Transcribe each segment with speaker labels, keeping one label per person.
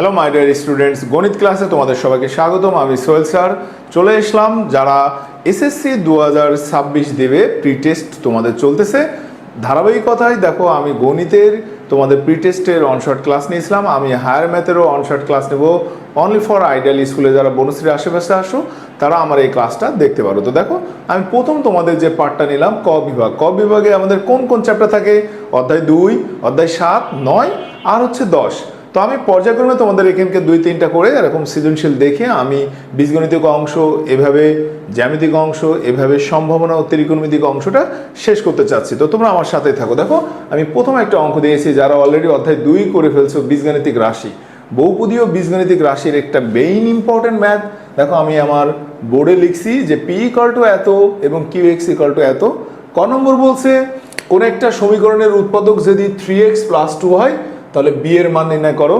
Speaker 1: Hello my dear students গণিত ক্লাসে তোমাদের সবাইকে স্বাগতম। আমি সোহেল স্যার। চলে এসলাম যারা এসএসসি দু হাজার ছাব্বিশ দেবে প্রি টেস্ট তোমাদের চলতেছে। ধারাবাহিকতায় দেখো, আমি গণিতের তোমাদের প্রি টেস্টের অনশর্ট ক্লাস নিয়েছিলাম। আমি হায়ার ম্যাথেরও অনশর্ট ক্লাস নেব। অনলি ফর আইডিয়াল স্কুলে যারা বনশ্রীর আশেপাশে আসো, তারা আমার এই ক্লাসটা দেখতে পারো। তো দেখো, আমি প্রথম তোমাদের যে পার্টটা নিলাম, ক বিভাগ। ক বিভাগে আমাদের কোন কোন চ্যাপ্টার থাকে? অধ্যায় দুই, অধ্যায় সাত, নয়, আর হচ্ছে দশ। তো আমি পর্যায়ক্রমে তোমাদের এখানকে দুই, তিনটা করে এরকম সৃজনশীল দেখে আমি বীজগণিতিক অংশ, এভাবে জ্যামিতিক অংশ, এভাবে সম্ভাবনা ও ত্রিকোণমিতিক অংশটা শেষ করতে চাচ্ছি। তো তোমরা আমার সাথে থাকো। দেখো, আমি প্রথম একটা অঙ্ক দিয়েছি যারা অলরেডি অধ্যায় দুই করে ফেলছো বীজগণিতিক রাশি। বহুপদীয় বীজগণিতিক রাশির একটা মেইন ইম্পর্টেন্ট ম্যাথ দেখো, আমি আমার বোর্ডে লিখছি যে পি ইকাল টু এত এবং কিউ এক্স ইকাল টু এত। ক নম্বর বলছে, কোন একটা সমীকরণের উৎপাদক যদি থ্রি এক্স প্লাস টু হয় তাহলে বি এর মান নির্ণয় করো।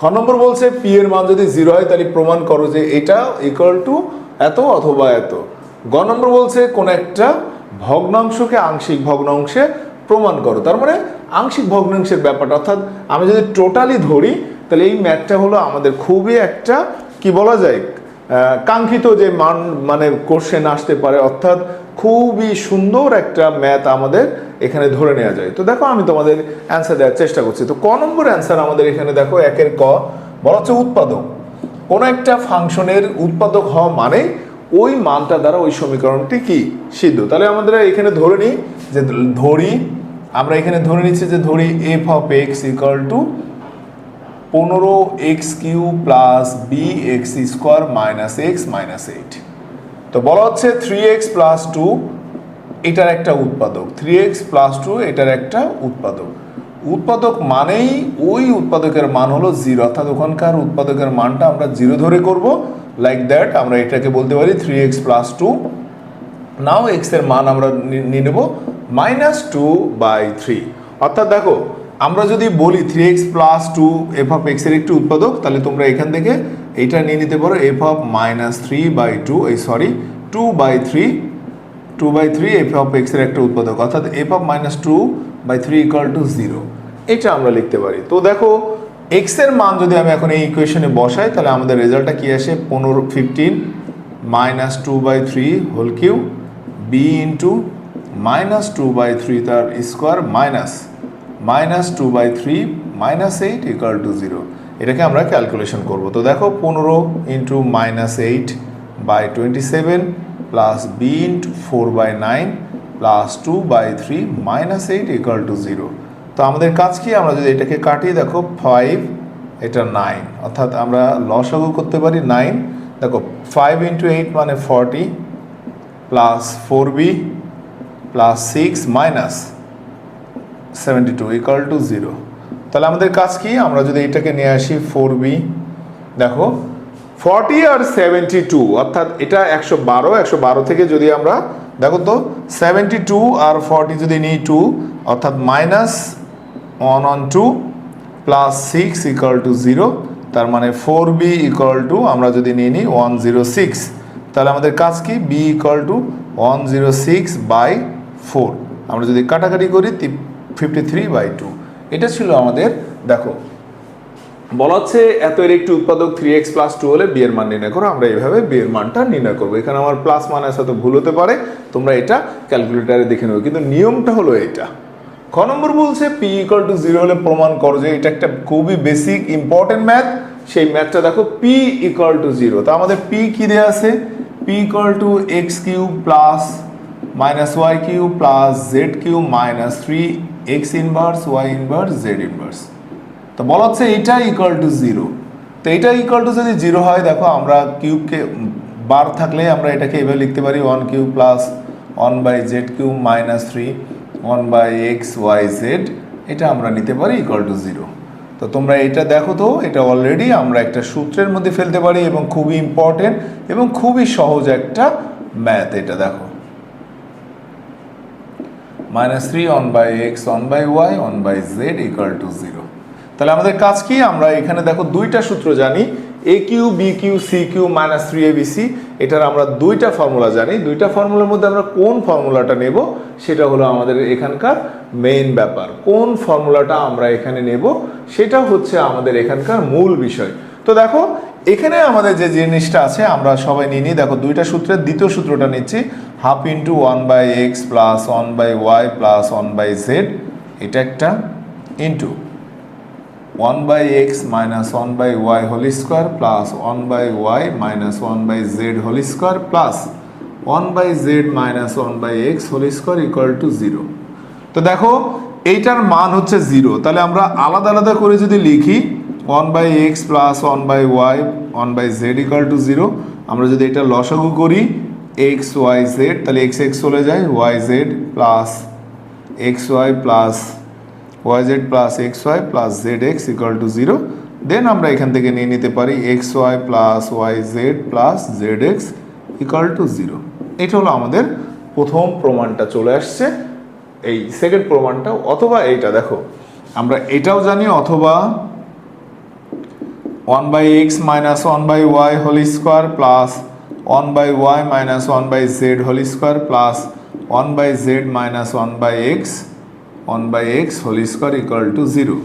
Speaker 1: খ নম্বর বলছে পি এর মান যদি জিরো হয়, তাহলে প্রমাণ করো যে এটা ইকুয়াল টু এত অথবা এত। গ নম্বর বলছে কোন একটা ভগ্নাংশকে আংশিক ভগ্নাংশে প্রমাণ করো। তার মানে আংশিক ভগ্নাংশের ব্যাপারটা, অর্থাৎ আমি যদি টোটালি ধরি, তাহলে এই ম্যাথটা হলো আমাদের খুবই একটা, কি বলা যায় কাঙ্ক্ষিত যে মান মানে কোশ্চেন আসতে পারে। অর্থাৎ খুবই সুন্দর একটা ম্যাথ আমাদের এখানে ধরে নেওয়া যায়। তো দেখো আমি তোমাদের অ্যান্সার দেওয়ার চেষ্টা করছি। তো ক নম্বর অ্যান্সার আমাদের এখানে দেখো একের ক, বলা হচ্ছে উৎপাদক। কোনো একটা ফাংশনের উৎপাদক হওয়া মানে ওই মানটা দ্বারা ওই সমীকরণটি কি? সিদ্ধ। তাহলে আমাদের এখানে ধরে নিই যে ধরি, আমরা এখানে ধরে নিচ্ছি যে ধরি F of X equal to পনেরো X cube plus B X square minus X minus eight তো বলা হচ্ছে থ্রি এক্স প্লাস টু এটার একটা উৎপাদক। থ্রি এক্স প্লাস টু এটার একটা উৎপাদক। উৎপাদক মানেই ওই উৎপাদকের মান হলো জিরো অর্থাৎ ওখানকার উৎপাদকের মানটা আমরা জিরো ধরে করব লাইক দ্যাট আমরা এটাকে বলতে পারি three X plus two now এক্সের মান আমরা নিয়ে নেব মাইনাস টু বাই থ্রি অর্থাৎ দেখো, আমরা যদি বলি three X plus two F of এক্সের একটি উৎপাদক, তাহলে তোমরা এখান থেকে এইটা নিয়ে নিতে পারো F of minus three by two এই sorry two by three two by three F of এক্সের একটা উৎপাদক, অর্থাৎ F of minus two by three equal to zero এটা আমরা লিখতে পারি। তো দেখো এক্সের মান যদি আমি এখন এই ইকুয়েশনে বসাই, তাহলে আমাদের রেজাল্টটা কী আসে? পনেরো fifteen minus two by three whole cube B into minus two by three তার square minus minus two by three minus eight equal to zero এটাকে আমরা ক্যালকুলেশন করব। তো দেখো, পনেরো into minus eight by twenty seven plus B into four by nine plus two by three minus eight equal to zero তো আমাদের কাজ কি? আমরা যদি এটাকে কাটি দেখো ফাইভ এটা নাইন অর্থাৎ আমরা লসাগু করতে পারি নাইন দেখো ফাইভ ইন্টু এইট মানে forty plus four b plus six minus seventy two equal to zero তাহলে আমাদের কাজ কি? আমরা যদি এটাকে নিয়ে আসি ফোর বি দেখো ফর্টি আর সেভেন্টি টু, অর্থাৎ এটা একশো বারো একশো বারো থেকে যদি আমরা, দেখো তো, সেভেন্টি টু আর ফর্টি যদি নিই টু, অর্থাৎ minus one on two plus six equal to zero, তার মানে ফোর বি ইকাল টু আমরা যদি নিয়ে নিই ওয়ান জিরো সিক্স, তাহলে আমাদের কাজ কি? B equal to one zero six by four. আমরা যদি কাটাকাটি করি ফিফটি থ্রি বাই টু এটা ছিল আমাদের, দেখো বলা হচ্ছে, এত এর একটি উৎপাদক থ্রি এক্স প্লাস টু হলে বিয়ের মান নির্ণয় করো, আমরা এইভাবে বিয়ের মানটা নির্ণয় করব। এখানে আমার প্লাস মাইনাস হয়তো ভুল হতে পারে, তোমরা এটা ক্যালকুলেটারে দেখে নেবে। কিন্তু নিয়মটা হলো এটা খ নম্বর বলছে পি ইকাল টু জিরো হলে প্রমাণ করো যে এটা একটা খুবই বেসিক ইম্পর্টেন্ট ম্যাথ সেই ম্যাথটা দেখো পি ইকাল টু জিরো তো আমাদের পি কি দেওয়া আছে? P equal to x cube plus minus y cube plus z cube minus three x inverse y inverse z inverse তো বলা হচ্ছে এইটা ইকুয়াল টু জিরো তো এইটা ইকুয়াল টু যদি জিরো হয়, দেখো আমরা কিউবকে বার থাকলে আমরা এটাকে এভাবে লিখতে পারি one cube plus one by z cube minus three one by x y z এটা আমরা নিতে পারি ইকুয়াল টু জিরো তো তোমরা এটা দেখো তো, এটা অলরেডি আমরা একটা সূত্রের মধ্যে ফেলতে পারি এবং খুবই ইম্পর্টেন্ট এবং খুবই সহজ একটা ম্যাথ এটা, দেখো। Minus three one by x one by y one by z equal to zero তাহলে আমাদের কাজ কি? আমরা এখানে দেখো দুইটা সূত্র জানি a cube b cube c cube minus three a b c এটার আমরা দুইটা ফর্মুলা জানি। দুইটা ফর্মুলার মধ্যে আমরা কোন ফর্মুলাটা নেব? সেটা হলো আমাদের এখানকার মেইন ব্যাপার। কোন ফর্মুলাটা আমরা এখানে নেব? সেটা হচ্ছে আমাদের এখানকার মূল বিষয়। তো দেখো, এখানে আমাদের যে জিনিসটা আছে, আমরা সবাই নিয়ে নিই। দেখো, দুইটা সূত্রের দ্বিতীয় সূত্রটা নিচ্ছি। Half into one by x plus one by y plus one by z এটা একটা into one by x minus one by y whole square plus one by y minus one by z whole square plus one by z minus one by x whole square equal to zero তো দেখো, এইটার মান হচ্ছে zero তাহলে আমরা আলাদা আলাদা করে যদি লিখি one by x plus one by y one by z equal to zero আমরা যদি এটা লসাগু করি এক্স ওয়াই জেড তাহলে এক্স এক্স চলে যায় y z plus x y plus y z plus x y plus z x equal to zero then আমরা এখান থেকে নিয়ে নিতে পারি x y plus y z plus z x equal to zero এটা হলো আমাদের প্রথম প্রমাণটা চলে আসছে। এই সেকেন্ড প্রমাণটা অথবা এইটা দেখো, আমরা এটাও জানি অথবা one by x minus one by y whole square plus one by y minus one by z whole square plus one by z minus one by x one by x whole square equal to zero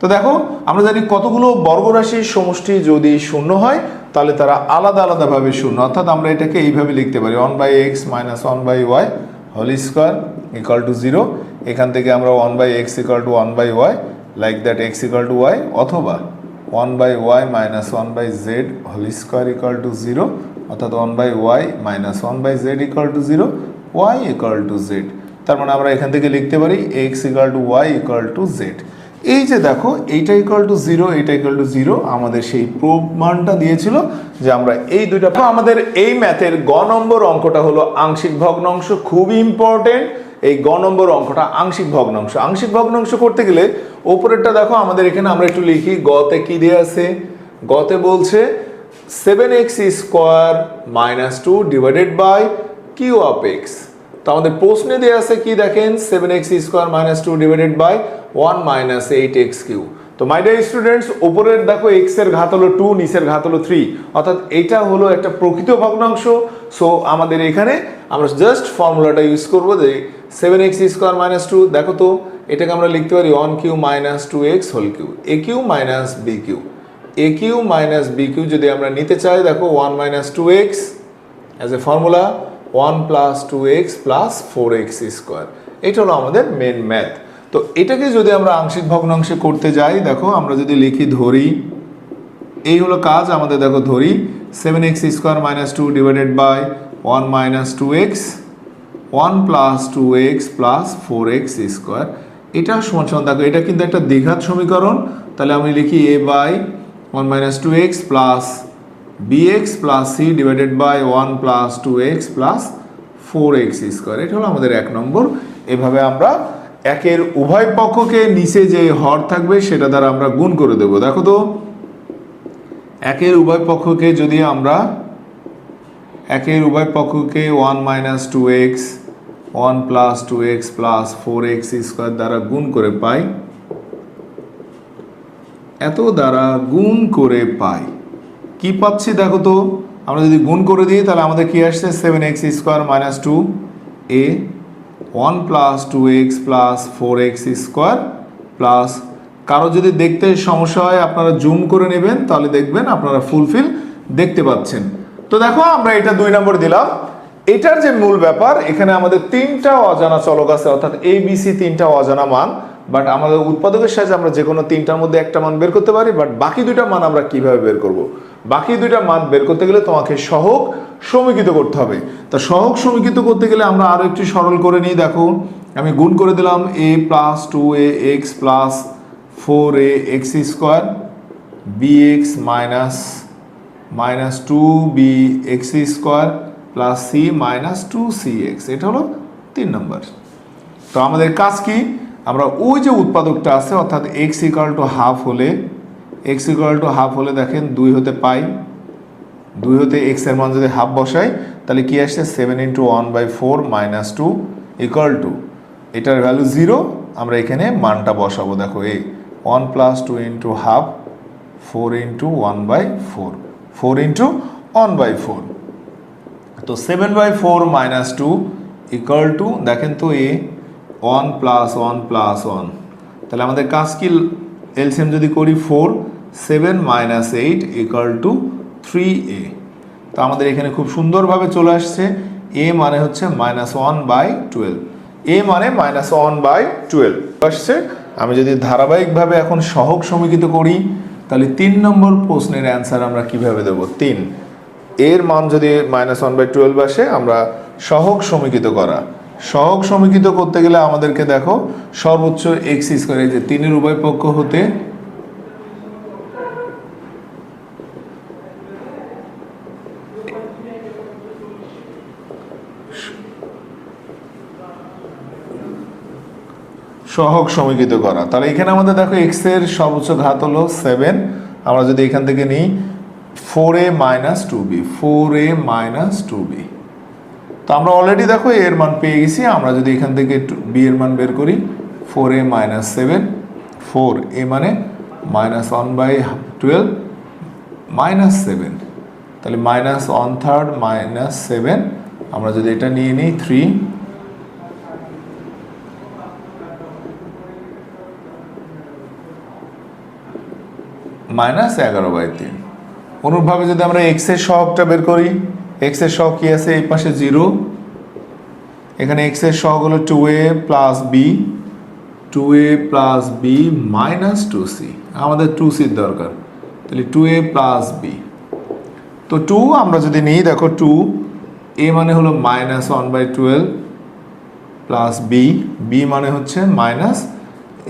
Speaker 1: তো দেখো, আমরা জানি কতগুলো বর্গরাশির সমষ্টি যদি শূন্য হয়, তাহলে তারা আলাদা আলাদাভাবে শূন্য। অর্থাৎ আমরা এটাকে এইভাবে লিখতে পারি one by x minus one by y whole square equal to zero এখান থেকে আমরা one by x equal to one by y like that x equal to y অথবা one by y minus one by z whole square equal to zero অর্থাৎ one by y minus one by z equal to zero y equal to z তার মানে আমরা এখান থেকে লিখতে পারি x equal to y equal to z এই যে দেখো, এইটা ইকুয়াল টু জিরো এইটা ইকুয়াল টু জিরো আমাদের সেই প্রমাণটা দিয়েছিল যে আমরা এই দুইটা আমাদের এই ম্যাথের গ নম্বর অঙ্কটা হলো আংশিক ভগ্নাংশ খুবই ইম্পর্টেন্ট এই গ নম্বর অঙ্কটা আংশিক ভগ্নাংশ। আংশিক ভগ্নাংশ করতে গেলে ওপরেরটা দেখো, আমাদের এখানে আমরা একটু লিখি, গতে কি দেওয়া আছে? গতে বলছে seven x square minus two divided by q of x আমাদের প্রশ্নে দেওয়া আছে কি দেখেন? Seven x square minus two divided by one minus eight x cube তো মাই ডিয়ার স্টুডেন্টস উপরের দেখো এক্সের ঘাত হলো টু নিচের ঘাত হলো থ্রি অর্থাৎ এটা হলো একটা প্রকৃত ভগ্নাংশ। সো আমাদের এখানে আমরা জাস্ট ফর্মুলাটা ইউজ করব যে seven x square minus two দেখো তো, এটাকে আমরা লিখতে পারি one cube minus two x whole cube a cube minus b cube a cube minus b cube যদি আমরা নিতে চাই, দেখো one minus two x as a formula one plus two x plus four x square এটা হলো আমাদের main math তো এটাকে যদি আমরা আংশিক ভগ্নাংশে করতে যাই, দেখো, আমরা যদি লিখি ধরি, এই হলো কাজ, আমাদের দেখো ধরি seven x square minus two divided by one minus two x one plus two x plus four x square এটা সমান সমান, দেখো, এটা কিন্তু একটা দ্বিঘাত সমীকরণ। তাহলে আমি লিখি a by one minus two x plus bx plus c divided by one plus two x plus four x square এটা হলো আমাদের এক নম্বর। এভাবে আমরা একের উভয় পক্ষকে নিচে যে হর থাকবে, সেটা দ্বারা আমরা গুণ করে দেবো। দেখো তো, একের উভয় পক্ষকে যদি আমরা, একের উভয় পক্ষকে one minus two x one plus two x plus four x square দ্বারা গুণ করে পাই, এত দ্বারা গুণ করে পাই। কি পাচ্ছি দেখো তো? আমরা যদি গুণ করে দিই, তাহলে আমাদের কি আসছে? Seven x square minus two a one plus two x plus four x square plus কারও যদি দেখতে সমস্যা হয়, আপনারা জুম করে নেবেন, তাহলে দেখবেন আপনারা ফুলফিল দেখতে পাচ্ছেন। তো দেখো, আমরা এটা দুই নম্বর দিলাম। এটার যে মূল ব্যাপার, এখানে আমাদের তিনটা অজানা চলক আছে, অর্থাৎ এ বি সি তিনটা অজানা মান বাট আমাদের উৎপাদকের সাহায্যে আমরা যে কোনো তিনটার মধ্যে একটা মান বের করতে পারি বাট বাকি দুইটা মান আমরা কীভাবে বের করব? বাকি দুইটা মান বের করতে গেলে তোমাকে সহগ সমীকৃত করতে হবে। তা সহগ সমীকৃত করতে গেলে আমরা আরও একটু সরল করে নিই, দেখো। আমি গুণ করে দিলাম a plus two a x plus four a x square b x minus minus two b x square plus c minus two c x এটা হলো তিন নম্বর। তো আমাদের কাজ কি? আমরা ওই যে উৎপাদকটা আছে, অর্থাৎ এক্স ইকাল টু হাফ হলে এক্স ইকাল টু হাফ হলে দেখেন দুই হতে পাই, দুই হতে এক্সের মান যদি হাফ বসাই, তাহলে কি আসছে? Seven into one by four minus two equal to এটার ভ্যালু জিরো আমরা এখানে মানটা বসাবো। দেখো এই one plus two into half four into one by four four into one by four তো seven by four minus two equal to দেখেন তো a one plus one plus one তাহলে আমাদের কাজ কি? এলসিএম যদি করি four seven minus eight equal to three a তো আমাদের এখানে খুব সুন্দরভাবে চলে আসছে। এ মানে হচ্ছে minus one by twelve a মানে মাইনাস ওয়ান বাই টুয়েলভ আসছে। আমি যদি ধারাবাহিকভাবে এখন সহগ সমীকৃত করি, তাহলে তিন নম্বর প্রশ্নের অ্যান্সার আমরা কীভাবে দেবো? তিন। এর মান যদি মাইনাস ওয়ান বাই টুয়েলভ আসে, আমরা সহগ সমীকৃত করা। সহগ সমীকৃত করতে গেলে আমাদেরকে দেখো, সর্বোচ্চ এক্স স্কোয়ার যে তিনের উভয় পক্ষ হতে সহগ সমীকৃত করা। তাহলে এখানে আমাদের দেখো এক্সের সর্বোচ্চ ঘাত হলো সেভেন আমরা যদি এখান থেকে নিই four a minus two b four a minus two b তো আমরা অলরেডি দেখো এর মান পেয়ে গেছি, আমরা যদি এখান থেকে বি এর মান বের করি four a minus seven four a মানে minus one by twelve minus seven তাহলে minus one third minus seven আমরা যদি এটা নিয়ে নিই থ্রি মাইনাস এগারো বাই তিন। অনুরূপভাবে যদি আমরা এক্সের সহগটা বের করি এক্সের সহগ কি আছে? এই পাশে জিরো। এখানে এক্সের সহগ হলো two a plus b two a plus b minus two c আমাদের টু সির দরকার। তাহলে টু এ প্লাস বি তো টু আমরা যদি নিই, দেখো টু এ মানে হলো minus one by twelve plus b b মানে হচ্ছে মাইনাস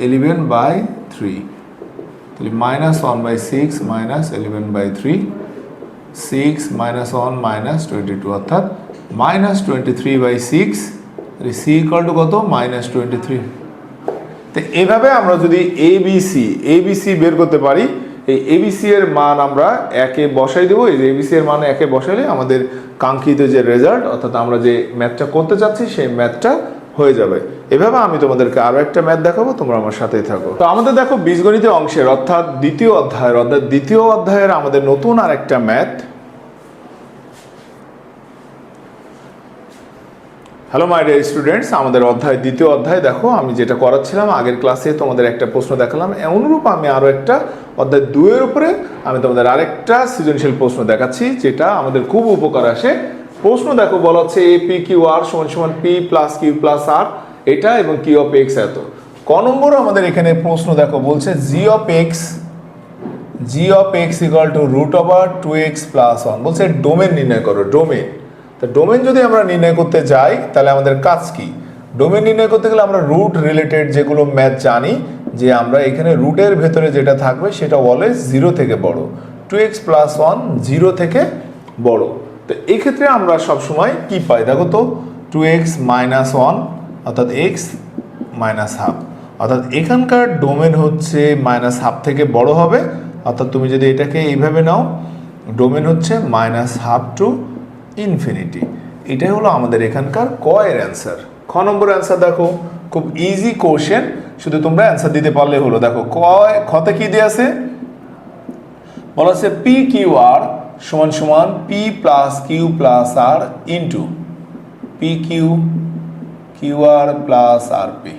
Speaker 1: এলিভেন বাই থ্রি তাহলে minus one by six minus eleven by three six minus one minus twenty two অর্থাৎ minus twenty three by six তাহলে C equal to কত? Minus twenty three তো এভাবে আমরা যদি এ বি সি এ বের করতে পারি, এই এবিসি এর মান আমরা একে বসাই দেবো। এই এবিসি এর মান একে বসাইলে আমাদের কাঙ্ক্ষিত যে রেজাল্ট অর্থাৎ আমরা যে ম্যাথটা করতে চাচ্ছি, সেই ম্যাথটা হয়ে যাবে। এভাবে আমি তোমাদেরকে আরও একটা ম্যাথ দেখাবো, তোমরা আমার সাথেই থাকো। তো আমাদের দেখো বীজগণিত অংশের, অর্থাৎ দ্বিতীয় অধ্যায়ের, অর্থাৎ দ্বিতীয় অধ্যায়ের আমাদের নতুন আর একটা math. Hello my dear students আমাদের অধ্যায়, দ্বিতীয় অধ্যায়, দেখো, আমি যেটা করাচ্ছিলাম, আগের ক্লাসে তোমাদের একটা প্রশ্ন দেখালাম। অনুরূপ আমি আরও একটা অধ্যায় দুয়ের উপরে আমি তোমাদের আরেকটা সৃজনশীল প্রশ্ন দেখাচ্ছি, যেটা আমাদের খুব উপকার আসে। প্রশ্ন দেখো, বলা হচ্ছে এ পি কিউ আর সমান সমান p plus q plus r এটা এবং কি অফ এক্স এত? ক নম্বর আমাদের এখানে প্রশ্ন দেখো বলছে g of x g of x equal to root over two x plus one বলছে ডোমেন নির্ণয় করো ডোমেন তো ডোমেন যদি আমরা নির্ণয় করতে যাই, তাহলে আমাদের কাজ কি? ডোমেন নির্ণয় করতে গেলে আমরা রুট রিলেটেড যেগুলো ম্যাথ জানি, যে আমরা এখানে রুটের ভেতরে যেটা থাকবে সেটা অলওয়েজ জিরো থেকে বড়। Two x plus one zero থেকে বড়। তো এক্ষেত্রে আমরা সবসময় কি পাই? দেখো তো টু এক্স মাইনাস ওয়ান অর্থাৎ এক্স মাইনাস হাফ অর্থাৎ এখানকার ডোমেন হচ্ছে মাইনাস হাফ থেকে বড় হবে। অর্থাৎ তুমি যদি এটাকে এইভাবে নাও ডোমেন হচ্ছে মাইনাস হাফ টু ইনফিনিটি এটাই হলো আমাদের এখানকার ক এর অ্যান্সার খ নম্বর অ্যান্সার দেখো, খুব ইজি কোশ্চেন শুধু তোমরা অ্যান্সার দিতে পারলে হলো। দেখো কয় খতে কি দিয়ে আছে? বলা আছে পি কিউ আর সমান সমান p plus q plus r into p q q r plus r p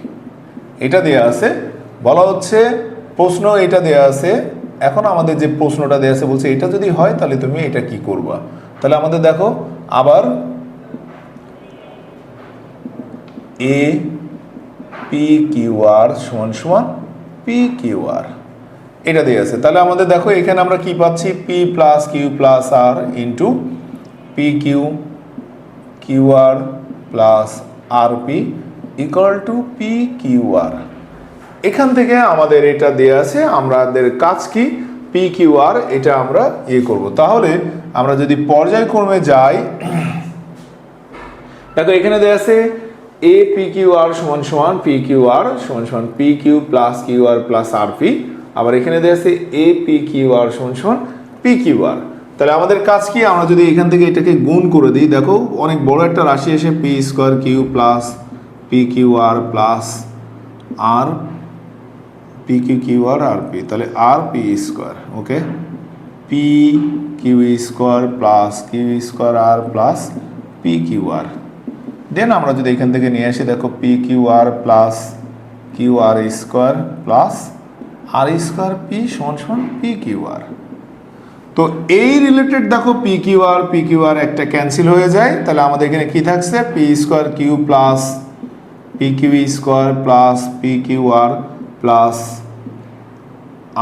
Speaker 1: এটা দেয়া আছে, বলা হচ্ছে প্রশ্ন এটা দেয়া আছে, এখন আমাদের যে প্রশ্নটা দেয়া আছে বলছে এটা যদি হয় তাহলে তুমি এটা কি করবা? তাহলে আমাদের দেখো, আবার এ, পি, কিউ আর সমান সমান পি, কিউ আর। এটা দিয়ে আছে। তাহলে আমাদের দেখো, এখানে আমরা কি পাচ্ছি? P plus q plus r into p q q r plus r p equal to p q r এখান থেকে আমাদের এটা দেয়া আছে, আমাদের কাজ কি? পি কিউ আর এটা আমরা ইয়ে করব। তাহলে আমরা যদি পর্যায়ক্রমে যাই, দেখো এখানে দেয়া আছে এ পি কিউ আর সমান সমান পি কিউ আর সমান সমান p q plus q r plus r p আবার এখানে দেওয়া আছে এ পি কিউ আর সমান সমান পি কিউ আর তাহলে আমাদের কাজ কি? আমরা যদি এখান থেকে এটাকে গুণ করে দিই, দেখো অনেক বড় একটা রাশি এসে p square q plus p q r plus r p q q r r p তাহলে r p square okay p q square plus q square r plus p q r then আমরা যদি এখান থেকে নিয়ে আসি, দেখো p q r plus q r square plus r square p সমান সমান পি কিউ আর তো এই রিলেটেড দেখো p q r p q r একটা ক্যান্সেল হয়ে যায়, তাহলে আমাদের এখানে কি থাকছে? P square q plus p q square plus p q r plus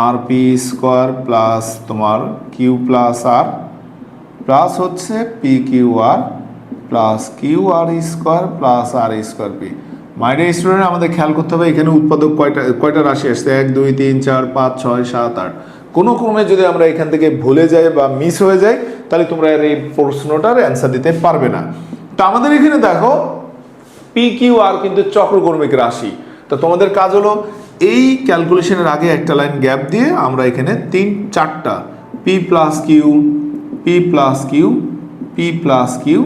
Speaker 1: r p square plus তোমার কিউ প্লাস আর প্লাস হচ্ছে p q r plus q r square plus r square p my dear student আমাদের খেয়াল করতে হবে, এখানে উৎপাদক কয়টা কয়টা রাশি আসছে? এক, দুই, তিন, চার, পাঁচ, ছয়, সাত, আট। কোনো ক্রমে যদি আমরা এখান থেকে ভুলে যাই বা মিস হয়ে যাই, তাহলে তোমরা এর এই প্রশ্নটার অ্যান্সার দিতে পারবে না। তো আমাদের এখানে দেখো পি কিউ আর কিন্তু চক্রকর্মিক রাশি। তো তোমাদের কাজ হলো, এই ক্যালকুলেশনের আগে একটা লাইন গ্যাপ দিয়ে আমরা এখানে তিন, চারটা p plus q p plus q p plus q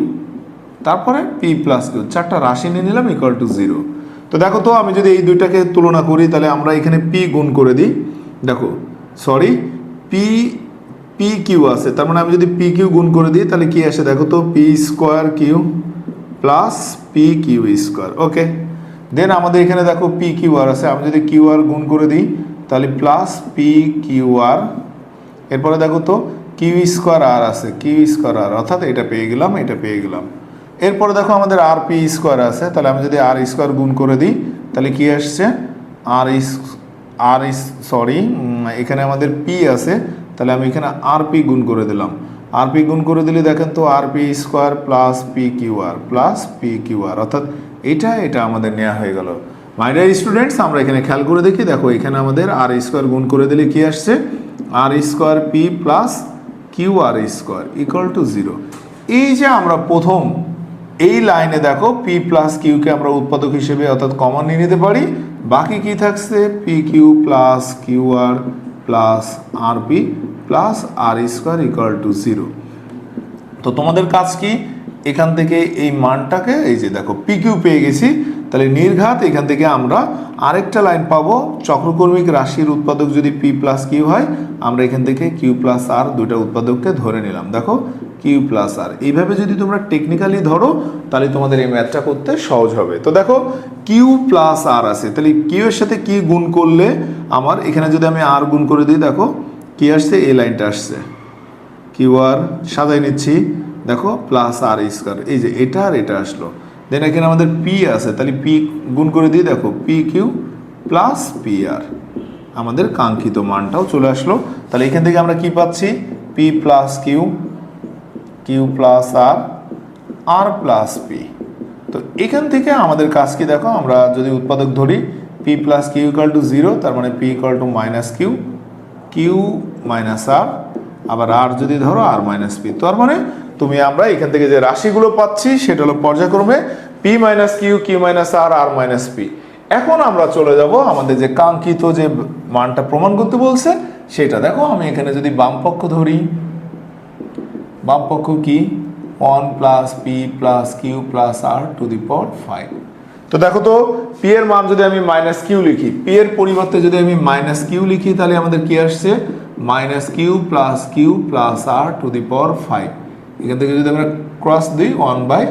Speaker 1: তারপরে পি প্লাস কিউ চারটা রাশি নিয়ে নিলাম ইকুয়াল টু জিরো তো দেখো তো, আমি যদি এই দুইটাকে তুলনা করি, তাহলে আমরা এখানে পি গুণ করে দিই। দেখো সরি পি পি কিউ আছে। তার মানে আমি যদি পি কিউ গুণ করে দিই, তাহলে কি আসে? দেখো তো p square q plus p q square okay then আমাদের এখানে দেখো পি কিউ আর আছে। আমি যদি কিউ আর গুণ করে দিই, তাহলে প্লাস পি কিউ আর এরপরে দেখো তো কিউ স্কোয়ার আর আছে। কিউ স্কোয়ার আর অর্থাৎ এটা পেয়ে গেলাম, এটা পেয়ে গেলাম। এরপরে দেখো আমাদের আর পি স্কোয়ার আছে। তাহলে আমি যদি আর স্কোয়ার গুণ করে দিই, তাহলে কি আসছে? আর ইস আর ইস সরি এখানে আমাদের পি আছে, তাহলে আমি এখানে আর পি গুণ করে দিলাম। আর পি গুণ করে দিলে দেখেন তো r p square plus p q r plus p q r অর্থাৎ এটা এটা আমাদের নেওয়া হয়ে গেল। মাইডার স্টুডেন্টস আমরা এখানে খেয়াল করে দেখি, দেখো এখানে আমাদের আর স্কোয়ার গুণ করে দিলে কি আসছে? R square p plus q r square equal to zero এই যে আমরা প্রথম এই লাইনে দেখো পি প্লাস কিউকে আমরা উৎপাদক হিসেবে অর্থাৎ কমন নিয়ে নিতে পারি। বাকি কি থাকছে? P Q plus Q R plus R P plus R square equal to zero তো তোমাদের কাজ কি? এখান থেকে এই মানটাকে, এই যে দেখো পি কিউ পেয়ে গেছি। তাহলে নির্ঘাত এখান থেকে আমরা আরেকটা লাইন পাবো। চক্রকর্মিক রাশির উৎপাদক যদি পি প্লাস কিউ হয়, আমরা এখান থেকে কিউ প্লাস আর দুইটা উৎপাদককে ধরে নিলাম। দেখো কিউ প্লাস আর এইভাবে যদি তোমরা টেকনিক্যালি ধরো, তাহলে তোমাদের এই ম্যাথটা করতে সহজ হবে। তো দেখো কিউ প্লাস আর আছে। তাহলে কিউ এর সাথে কি গুণ করলে আমার, এখানে যদি আমি আর গুণ করে দিই, দেখো কি আসছে, এই লাইনটা আসছে। কিউ আর সাজাই নিচ্ছি। দেখো প্লাস আর স্কোয়ার এই যে এটা আর এটা আসলো। দেন এখানে আমাদের পি আছে। তাহলে পি গুণ করে দিই, দেখো P Q plus P R আমাদের কাঙ্ক্ষিত মানটাও চলে আসলো। তাহলে এখান থেকে আমরা কি পাচ্ছি? P plus Q Q plus R R plus P তো এখান থেকে আমাদের কাজ কি দেখো? আমরা যদি উৎপাদক ধরি P plus Q equal to zero তার মানে P equal to minus Q Q minus R আবার আর যদি ধরো আর মাইনাস পি তার মানে তুমি আমরা এখান থেকে যে রাশিগুলো পাচ্ছি, সেটা হলো পর্যায়ক্রমে P minus Q Q minus R R minus P এখন আমরা চলে যাব আমাদের যে কাঙ্ক্ষিত যে মানটা প্রমাণ করতে বলছে, সেটা দেখো, আমি এখানে যদি বাম পক্ষ ধরি বাম পক্ষ কি? One plus P plus Q plus R to the power five তো দেখো তো পি এর মান যদি আমি মাইনাস কিউ লিখি পি এর পরিবর্তে যদি আমি মাইনাস কিউ লিখি, তাহলে আমাদের কি আসছে? Minus Q plus Q plus R to the power five এখান থেকে যদি আমরা ক্রস দিই one by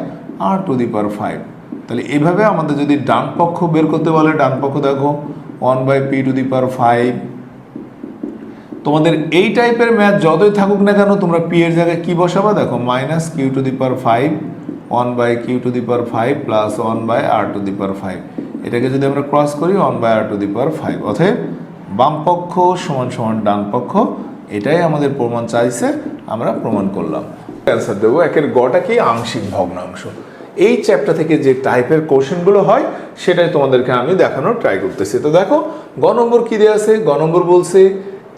Speaker 1: R to the power five তাহলে এইভাবে আমাদের যদি ডান পক্ষ বের করতে বলে ডান পক্ষ দেখো one by P to the power five তোমাদের এই টাইপের ম্যাথ যতই থাকুক না কেন, তোমরা পি এর জায়গায় কি বসাবা? দেখো minus Q to the power five one by Q to the power five plus one by R to the power five এটাকে যদি আমরা ক্রস করি one by R to the power five অতএব, বাম পক্ষ সমান সমান ডান পক্ষ, এটাই আমাদের প্রমাণ চাইছে, আমরা প্রমাণ করলাম। অ্যান্সার দেবো, একের গটা কি? আংশিক ভগ্নাংশ। এই চ্যাপ্টার থেকে যে টাইপের কোশ্চেনগুলো হয়, সেটাই তোমাদেরকে আমি দেখানোর ট্রাই করতেছি। তো দেখো, গ নম্বর কি দেওয়া আছে? গ নম্বর বলছে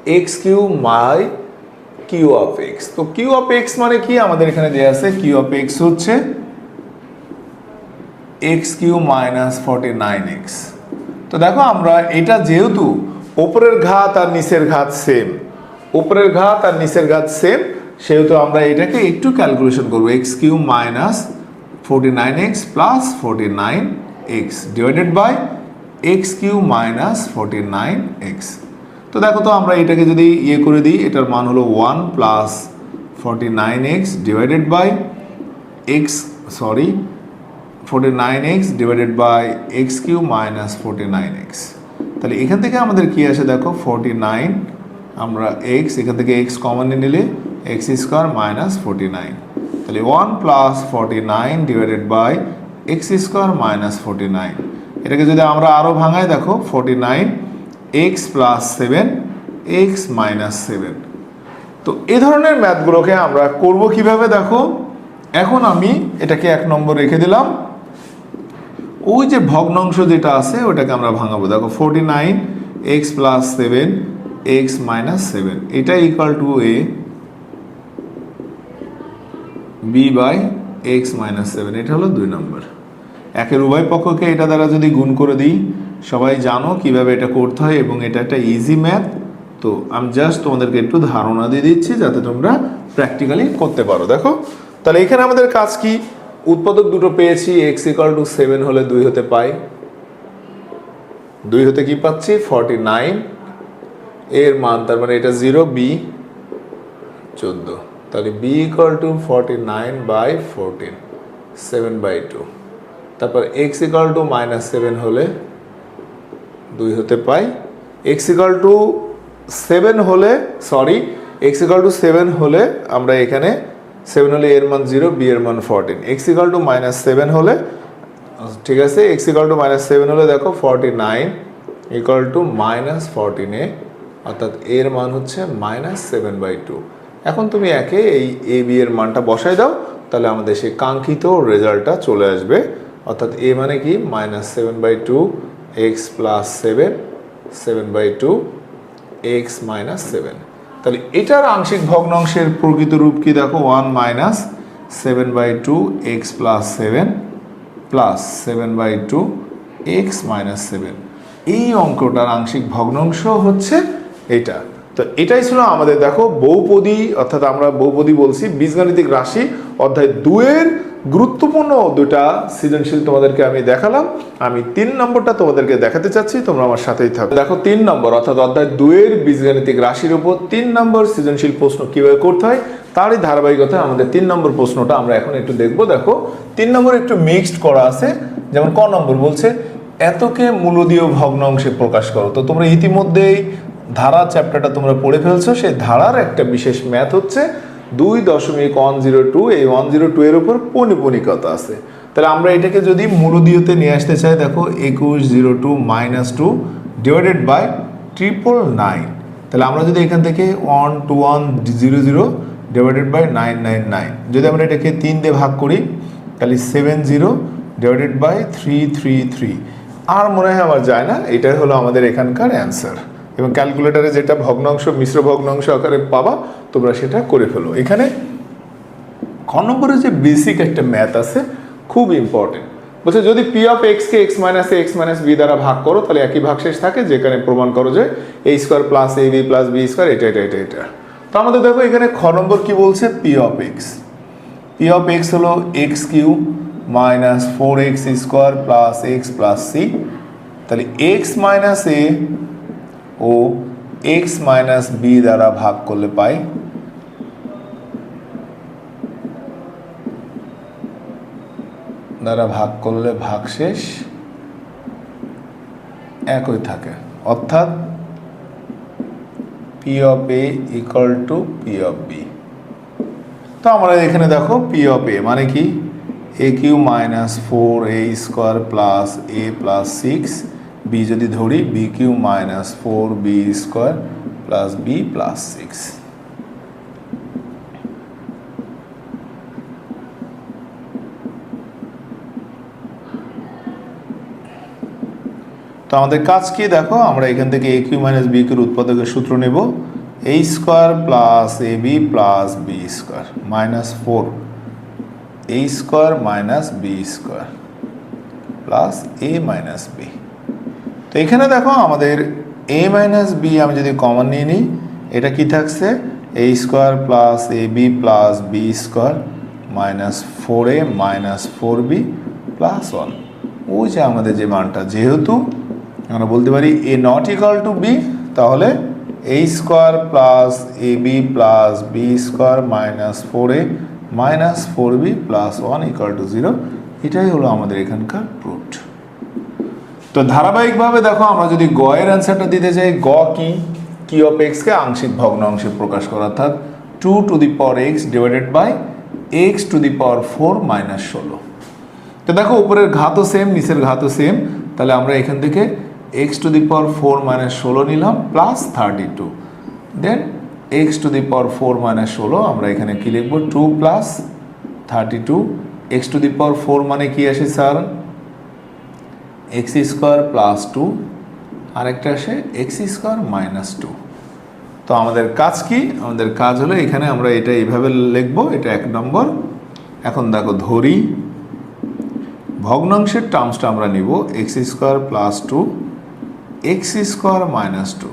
Speaker 1: X cube my Q of X তো কিউ অফ এক্স মানে কি? আমাদের এখানে দেওয়া আছে কিউ অফ এক্স হচ্ছে X cube minus forty nine X তো দেখো আমরা এটা যেহেতু ওপরের ঘাত আর নিচের ঘাত সেম উপরের ঘাত আর নিচের ঘাত সেম সেহেতু আমরা এটাকে একটু ক্যালকুলেশন করব। X cube minus forty nine X plus forty nine X divided by X cube minus forty nine X তো দেখো তো আমরা এটাকে যদি ইয়ে করে দিই, এটার মান হলো one plus forty nine X divided by X sorry forty nine X divided by X cube minus forty nine X তাহলে এখান থেকে আমাদের কি আসে দেখো ফোরটি নাইন আমরা এক্স এখান থেকে এক্স কমন নিলে X square minus forty nine তাহলে one plus forty nine divided by X square minus forty nine এটাকে যদি আমরা আরও ভাঙাই দেখো forty nine X plus seven X minus seven তো এ ধরনের ম্যাথগুলোকে আমরা করব কীভাবে দেখো? এখন আমি এটাকে এক নম্বর রেখে দিলাম। ওই যে ভগ্নাংশ যেটা আছে, ওটাকে আমরা ভাঙাবো। দেখো forty nine X plus seven X minus seven এটা equal to A B by X minus seven এটা হলো দুই নম্বর। একের উভয় পক্ষকে এটা দ্বারা যদি গুণ করে দিই সবাই জানো কীভাবে এটা করতে হয় এবং এটা একটা ইজি ম্যাথ তো আমি জাস্ট তোমাদেরকে একটু ধারণা দিয়ে দিচ্ছি যাতে তোমরা প্র্যাকটিক্যালি করতে পারো। দেখো, তাহলে এখানে আমাদের কাজ কি? উৎপাদক দুটো পেয়েছি এক্স ইকাল টু সেভেন হলে দুই হতে পাই। দুই হতে কি পাচ্ছি? ফর্টি নাইন এর মান, তার মানে এটা জিরো বি চোদ্দ। তাহলে B equal to forty nine by fourteen seven by two তারপর X equal to minus seven হলে দুই হতে পাই। এক্স ইকাল টু সেভেন হলে sorry X equal to seven হলে আমরা এখানে সেভেন হলে এর মান জিরো বি এর মান fourteen X equal to minus seven হলে, ঠিক আছে X equal to minus seven হলে দেখো forty nine equal to minus fourteen A, অর্থাৎ এর মান হচ্ছে মাইনাস সেভেন বাই টু এখন তুমি একে এই এ বি এর মানটা বসাই দাও, তাহলে আমাদের সেই কাঙ্ক্ষিত রেজাল্টটা চলে আসবে। অর্থাৎ এ মানে কি? Minus seven by two X plus seven seven by two X minus seven তাহলে এটার আংশিক ভগ্নাংশের প্রকৃত রূপ কি দেখো? One minus seven by two X plus seven plus seven by two X minus seven এই অঙ্কটার আংশিক ভগ্নাংশ হচ্ছে এটা। তো এটাই ছিল আমাদের, দেখো, বহুপদী, অর্থাৎ আমরা বহুপদী বলছি, বীজগাণিতিক রাশি অধ্যায় দুয়ের গুরুত্বপূর্ণ দুটা সৃজনশীল তোমাদেরকে আমি দেখালাম। আমি তিন নম্বরটা তোমাদেরকে দেখাতে চাচ্ছি, তোমরা আমার সাথেই থাকো। দেখো, তিন নম্বর, অর্থাৎ অধ্যায় দুয়ের বীজগাণিতিক রাশির উপর তিন নম্বর সৃজনশীল প্রশ্ন কীভাবে করতে হয়, তারই ধারাবাহিকতায় আমাদের তিন নম্বর প্রশ্নটা আমরা এখন একটু দেখব। দেখো, তিন নম্বর একটু মিক্সড করা আছে, যেমন ক নম্বর বলছে, এতকে মূলদীয় ভগ্নাংশে প্রকাশ করো। তো তোমরা ইতিমধ্যেই ধারা চ্যাপ্টারটা তোমরা পড়ে ফেলছো, সেই ধারার একটা বিশেষ ম্যাথ হচ্ছে দুই দশমিক ওয়ান জিরো টু এই ওয়ান জিরো টু এর উপর পৌনিপনিকতা আছে? তাহলে আমরা এটাকে যদি মূলদীয়তে নিয়ে আসতে চাই, দেখো একুশ zero two minus two divided by triple nine তাহলে আমরা যদি এখান থেকে one two one zero zero divided by nine nine nine যদি আমরা এটাকে তিন দিয়ে ভাগ করি, তাহলে seven zero divided by three three three আর মনে হয় আমার যায় না, এটাই হলো আমাদের এখানকার অ্যান্সার এবং ক্যালকুলেটারে যেটা ভগ্নাংশ, মিশ্র ভগ্নাংশ আকারে পাবা, তোমরা সেটা করে ফেলো। এখানে খ নম্বরে যে বেসিক একটা ম্যাথ আছে, খুব ইম্পর্টেন্ট বলছে, যদি P of X K X minus A X minus B দ্বারা ভাগ করো, তাহলে একই ভাগশেষ থাকে, যেখানে প্রমাণ করো যে A square plus A B plus B square এটা এটা এটা এটা। তো আমাদের দেখো, এখানে খ নম্বর কি বলছে? P of X P of X হলো X cube minus four X square plus X plus C তাহলে এক্স মাইনাস এ ও এক্স মাইনাস বি দ্বারা ভাগ করলে পাই দ্বারা ভাগ করলে ভাগশেষ একই থাকে। অর্থাৎ P of A equal to P of B তো আমরা এখানে দেখো পি অফ এ মানে কি? A cube minus four A square plus A plus six B যদি ধরি, B cube minus four B square plus B plus six. তো আমাদের কাজ কি? দেখো, আমরা এখান থেকে এ কিউ মাইনাস বি কিউর উৎপাদকের সূত্র নেব। A square plus A B plus B square minus four. A square minus B square plus A minus B তো এখানে দেখো আমাদের এ মাইনাস বি আমি যদি কমন নিয়ে নিই, এটা কি থাকছে? A square plus A B plus B square minus four A minus four B plus one ওই যে আমাদের যে মানটা, যেহেতু আমরা বলতে পারি A not equal to B তাহলে A square plus A B plus B square minus four A minus four B plus one equal to zero এটাই হলো আমাদের এখানকার প্রুফ তো ধারাবাহিকভাবে দেখো আমরা যদি গ এর অ্যান্সারটা দিতে চাই, গ কি? কি অফ এক্সকে আংশিক ভগ্নাংশে প্রকাশ করা, অর্থাৎ two to the power X divided by X to the power four minus ষোলো। তো দেখো উপরের ঘাতও সেম নিচের ঘাতও সেম তাহলে আমরা এখান থেকে X to the power four minus ষোলো নিলাম plus thirty two then X to the power four minus ষোলো, আমরা এখানে কি লিখব? Two plus thirty two X to the power four মানে কি আসে sir X square plus two, আরেকটা আসে এক্স স্কোয়ার মাইনাস টু। তো আমাদের কাজ কি? আমাদের কাজ হলো এখানে আমরা এটা এইভাবে লিখব, এটা এক নম্বর। এখন দেখো ধরি, ভগ্নাংশের টার্মসটা আমরা নিব, X square plus two, X square minus two.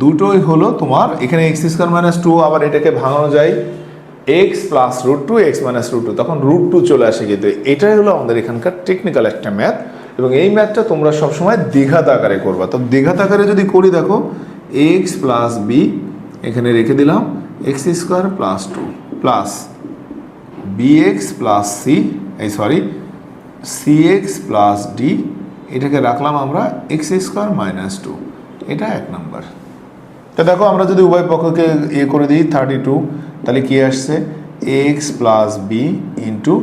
Speaker 1: দুটোই হলো তোমার, এখানে এক্স স্কোয়ার মাইনাস টু, আবার এটাকে ভাঙানো যায়। X plus root two, X minus root two, তখন রুট টু চলে আসে কিন্তু, এটাই হলো আমাদের এখানকার টেকনিক্যাল একটা ম্যাথ এবং এই ম্যাথটা তোমরা সবসময় দীঘাত আকারে করবা। তো দীঘাত আকারে যদি করি দেখো এক্স প্লাস বি এখানে রেখে দিলাম X square plus two plus B X plus C এই sorry C X plus D এটাকে রাখলাম আমরা এক্স স্কোয়ার মাইনাস টু এটা এক নাম্বার তো দেখো, আমরা যদি উভয় পক্ষকে ইয়ে করে দিই থার্টি টু তাহলে কী আসছে? X plus B into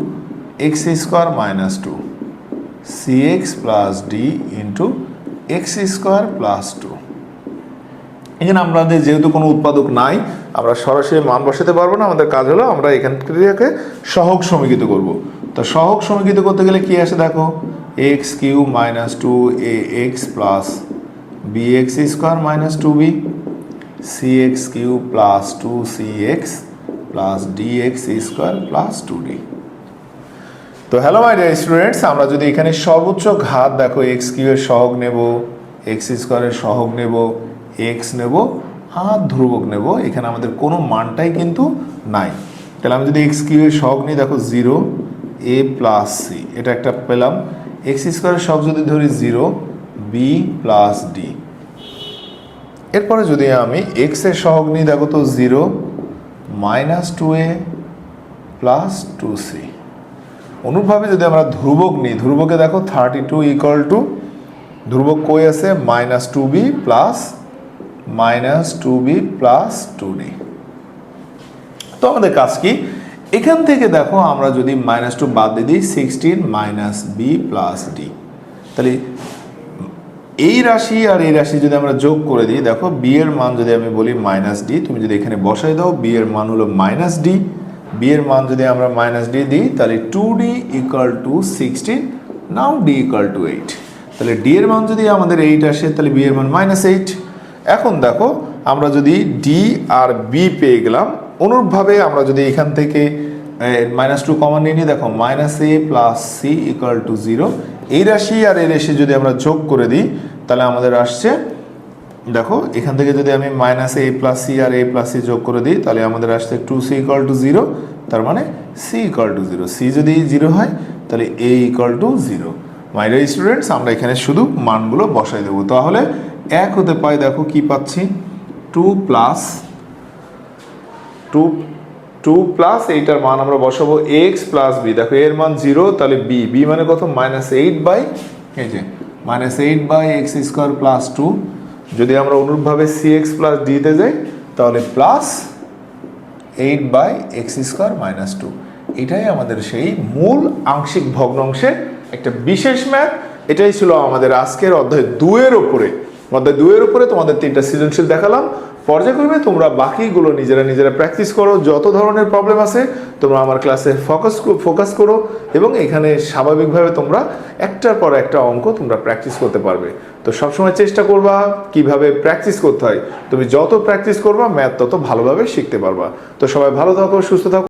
Speaker 1: X square minus two C X plus D into X square plus two এখানে আমাদের যেহেতু কোনো উৎপাদক নাই, আমরা সরাসরি মান বসাতে পারব না, আমাদের কাজ হলো আমরা এখান থেকে সহগ সমীকৃত করব। তো সহগ সমীকৃত করতে গেলে কি আসে দেখো? X cube minus two A X plus B X square minus two B C X cube plus two C X plus D X square plus two D তো হ্যালো মাই ডিয়ার স্টুডেন্টস আমরা যদি এখানে সর্বোচ্চ ঘাত দেখো x Q এর সহগ নেব এক্স স্কোয়ারের সহগ নেব এক্স নেব, আর ধ্রুবক নেব। এখানে আমাদের কোনো মানটাই কিন্তু নাই। তাহলে আমি যদি এক্স কিউ এর সহগ নিই, দেখো জিরো এ প্লাস সি এটা একটা পেলাম। এক্স স্কোয়ারের সহগ যদি ধরি জিরো বি প্লাস ডি এরপরে যদি আমি এক্সের সহগ নিই, দেখো তো zero minus two A plus two C অনুরূপভাবে যদি আমরা ধ্রুবক নিই, ধ্রুবকে দেখো থার্টি টু ইকুয়াল টু ধ্রুবক কই আছে? Minus two B plus minus two B plus two D তো আমাদের কাজ কি? এখান থেকে দেখো আমরা যদি মাইনাস টু বাদ দিয়ে দিই sixteen minus B plus D তাহলে এই রাশি আর এই রাশি যদি আমরা যোগ করে দিই, দেখো বি এর মান যদি আমি বলি মাইনাস ডি তুমি যদি এখানে বসাই দাও বি এর মান হলো মাইনাস ডি বি এর মান যদি আমরা মাইনাস ডি দিই, তাহলে two D equal to sixteen now D equal to eight তাহলে ডি এর মান যদি আমাদের এইট আসে, তাহলে বি এর মান মাইনাস এইট এখন দেখো, আমরা যদি ডি আর বি পেয়ে গেলাম, অনুরূপভাবে আমরা যদি এখান থেকে মাইনাস টু কমন নিয়ে নিই, দেখো minus A plus C equal to zero এই রাশি আর এই রাশি যদি আমরা যোগ করে দিই, তাহলে আমাদের আসছে দেখো, এখান থেকে যদি আমি মাইনাস এ প্লাস সি আর এ প্লাস সি যোগ করে দিই, তাহলে আমাদের আসছে two C equal to zero তার মানে C equal to zero C যদি জিরো হয়, তাহলে A equal to zero my dear students আমরা এখানে শুধু মানগুলো বসাই দেবো। তাহলে এক হতে পাই, দেখো কি পাচ্ছি? Two plus two two plus এইটার মান আমরা বসাবো এক্স প্লাস বি দেখো, এর মান জিরো তাহলে বি বি মানে কত? মাইনাস এইট বাই এই যে minus eight by X square plus two যদি আমরা অনুরূপভাবে সি এক্স প্লাস ডিতে যাই, তাহলে plus eight by X square minus two এটাই আমাদের সেই মূল আংশিক ভগ্নাংশের একটা বিশেষ ম্যাথ এটাই ছিল আমাদের আজকের অধ্যায় দুয়ের ওপরে অধ্যায় দুয়ের উপরে তোমাদের তিনটা সৃজনশীল দেখালাম। পর্যায়ক্রমে তোমরা বাকিগুলো নিজেরা নিজেরা প্র্যাকটিস করো। যত ধরনের প্রবলেম আছে, তোমরা আমার ক্লাসে ফোকাস ফোকাস করো এবং এখানে স্বাভাবিকভাবে তোমরা একটার পর একটা অঙ্ক তোমরা প্র্যাকটিস করতে পারবে। তো সবসময় চেষ্টা করবা কীভাবে প্র্যাকটিস করতে হয়। তুমি যত প্র্যাকটিস করবা ম্যাথ তত ভালোভাবে শিখতে পারবা। তো সবাই ভালো থাকো, সুস্থ থাকো।